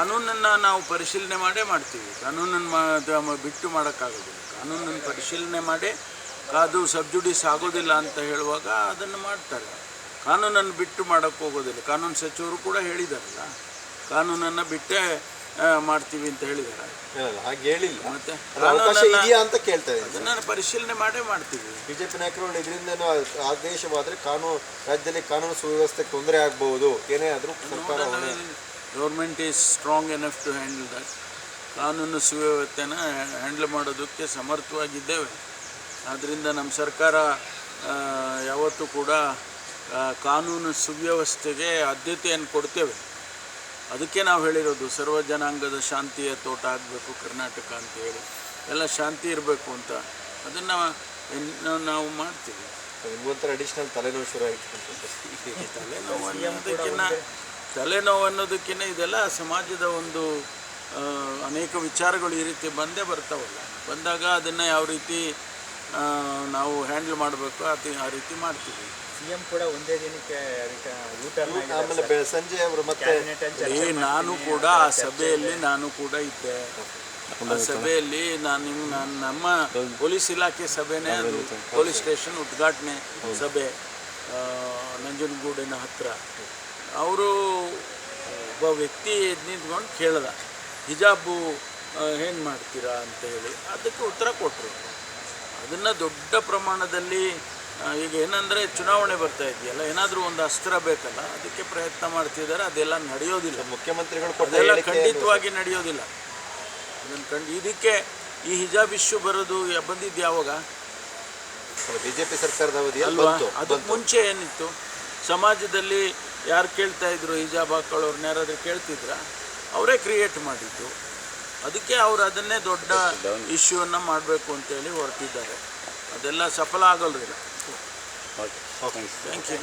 ಕಾನೂನನ್ನು ನಾವು ಪರಿಶೀಲನೆ ಮಾಡೇ ಮಾಡ್ತೀವಿ. ಕಾನೂನನ್ನು ಮಾ- ಬಿಟ್ಟು ಮಾಡೋಕ್ಕಾಗೋದಿಲ್ಲ. ಕಾನೂನನ್ನು ಪರಿಶೀಲನೆ ಮಾಡಿ ಅದು ಸಬ್ಜುಡಿಸ್ ಆಗೋದಿಲ್ಲ ಅಂತ ಹೇಳುವಾಗ ಅದನ್ನು ಮಾಡ್ತಾರೆ. ಕಾನೂನನ್ನು ಬಿಟ್ಟು ಮಾಡೋಕ್ಕೆ ಹೋಗೋದಿಲ್ಲ. ಕಾನೂನು ಸಚಿವರು ಕೂಡ ಹೇಳಿದಾರಲ್ಲ. ಕಾನೂನನ್ನು ಬಿಟ್ಟೇ ಮಾಡ್ತೀವಿ ಅಂತ ಹೇಳಿದ್ದಾರೆ ಹಾಗೆ ಹೇಳಿಲ್ಲ. ಮತ್ತೆ ಅಂತ ಕೇಳ್ತಾರೆ ಅದನ್ನು ಪರಿಶೀಲನೆ ಮಾಡೇ ಮಾಡ್ತೀವಿ. ಬಿಜೆಪಿ ನಾಯಕರು ಇದರಿಂದ ಆದೇಶವಾದ್ರೆ ಕಾನೂನು ರಾಜ್ಯದಲ್ಲಿ ಕಾನೂನು ಸುವ್ಯವಸ್ಥೆ ತೊಂದರೆ ಆಗಬಹುದು. ಏನೇ ಆದರೂ government is strong enough to handle that ಕಾನೂನು ಸುವ್ಯವಸ್ಥೆನ ಹ್ಯಾಂಡಲ್ ಮಾಡೋದಕ್ಕೆ ಸಮರ್ಥವಾಗಿದ್ದೇವೆ. ಆದ್ದರಿಂದ ನಮ್ಮ ಸರ್ಕಾರ ಯಾವತ್ತೂ ಕೂಡ ಕಾನೂನು ಸುವ್ಯವಸ್ಥೆಗೆ ಆದ್ಯತೆಯನ್ನು ಕೊಡ್ತೇವೆ. ಅದಕ್ಕೆ ನಾವು ಹೇಳಿರೋದು ಸರ್ವ ಜನಾಂಗದ ಶಾಂತಿಯ ತೋಟ ಆಗಬೇಕು ಕರ್ನಾಟಕ ಅಂತ ಹೇಳಿ. ಎಲ್ಲ ಶಾಂತಿ ಇರಬೇಕು ಅಂತ. ಅದನ್ನು ನಾವು ಮಾಡ್ತೀವಿ. ನಿಮ್ಗೊಂಥರ ಅಡಿಷನಲ್ ತಲೆನೋವು ಶುರು ಆಯಿತು ತಲೆನೋವು ಅನ್ನೋದಕ್ಕಿಂತ ತಲೆನೋವು ಅನ್ನೋದಕ್ಕಿಂತ ಇದೆಲ್ಲ ಸಮಾಜದ ಒಂದು ಅನೇಕ ವಿಚಾರಗಳು ಈ ರೀತಿ ಬಂದೇ ಬರ್ತಾವಲ್ಲ. ಬಂದಾಗ ಅದನ್ನು ಯಾವ ರೀತಿ ನಾವು ಹ್ಯಾಂಡಲ್ ಮಾಡಬೇಕು ಅತಿ ಆ ರೀತಿ ಮಾಡ್ತೀವಿ. ಸಿಎಂ ಕೂಡ ಒಂದೇ ದಿನಕ್ಕೆ ಆಮೇಲೆ ಸಂಜೆ ಅವರು ಮತ್ತೆ ನಾನು ಕೂಡ ಆ ಸಭೆಯಲ್ಲಿ ನಾನು ಕೂಡ ಇದ್ದೆ. ಆ ಸಭೆಯಲ್ಲಿ ನಾನು ನಿಮ್ಮ ನಾನು ನಮ್ಮ ಪೊಲೀಸ್ ಇಲಾಖೆ ಸಭೆನೇ ಅದು. ಪೊಲೀಸ್ ಸ್ಟೇಷನ್ ಉದ್ಘಾಟನೆ ಸಭೆ ನಂಜನಗೂಡಿನ ಹತ್ರ. ಅವರು ಒಬ್ಬ ವ್ಯಕ್ತಿ ಎದ್ದು ನಿಂತ್ಕೊಂಡು ಕೇಳ್ದ ಹಿಜಾಬು ಏನು ಮಾಡ್ತೀರಾ? ಅಂತ ಹೇಳಿ. ಅದಕ್ಕೆ ಉತ್ತರ ಕೊಟ್ಟರು ಅದನ್ನು ದೊಡ್ಡ ಪ್ರಮಾಣದಲ್ಲಿ ಈಗ ಏನಂದರೆ ಚುನಾವಣೆ ಬರ್ತಾ ಇದೆಯಲ್ಲ ಏನಾದರೂ ಒಂದು ಅಸ್ತ್ರ ಬೇಕಲ್ಲ ಅದಕ್ಕೆ ಪ್ರಯತ್ನ ಮಾಡ್ತಿದ್ದಾರೆ. ಅದೆಲ್ಲ ನಡೆಯೋದಿಲ್ಲ. ಮುಖ್ಯಮಂತ್ರಿಗಳು ಅದೆಲ್ಲ ಖಂಡಿತವಾಗಿ ನಡೆಯೋದಿಲ್ಲ. ಅದನ್ನು ಕಂಡು ಇದಕ್ಕೆ ಈ ಹಿಜಾಬ್ ಇಶ್ಯೂ ಬರೋದು ಬಂದಿದ್ದು ಯಾವಾಗ ಪಿ ಸರ್ಕಾರದ ಅವಧಿ ಅಲ್ವಾ? ಅದಕ್ಕೆ ಮುಂಚೆ ಏನಿತ್ತು? ಸಮಾಜದಲ್ಲಿ ಯಾರು ಕೇಳ್ತಾ ಇದ್ರು ಹಿಜಾಬ್ ಹಾಕೊಳ್ಳೋರ್ನ ಯಾರಾದರೂ ಕೇಳ್ತಿದ್ರ? ಅವರೇ ಕ್ರಿಯೇಟ್ ಮಾಡಿದ್ದು. ಅದಕ್ಕೆ ಅವರು ಅದನ್ನೇ ದೊಡ್ಡ ಇಶ್ಯೂವನ್ನು ಮಾಡಬೇಕು ಅಂತೇಳಿ ಹೊರಟಿದ್ದಾರೆ. ಅದೆಲ್ಲ ಸಫಲ ಆಗೋಲ್ರಿಲ್ಲ ಥ್ಯಾಂಕ್ ಯು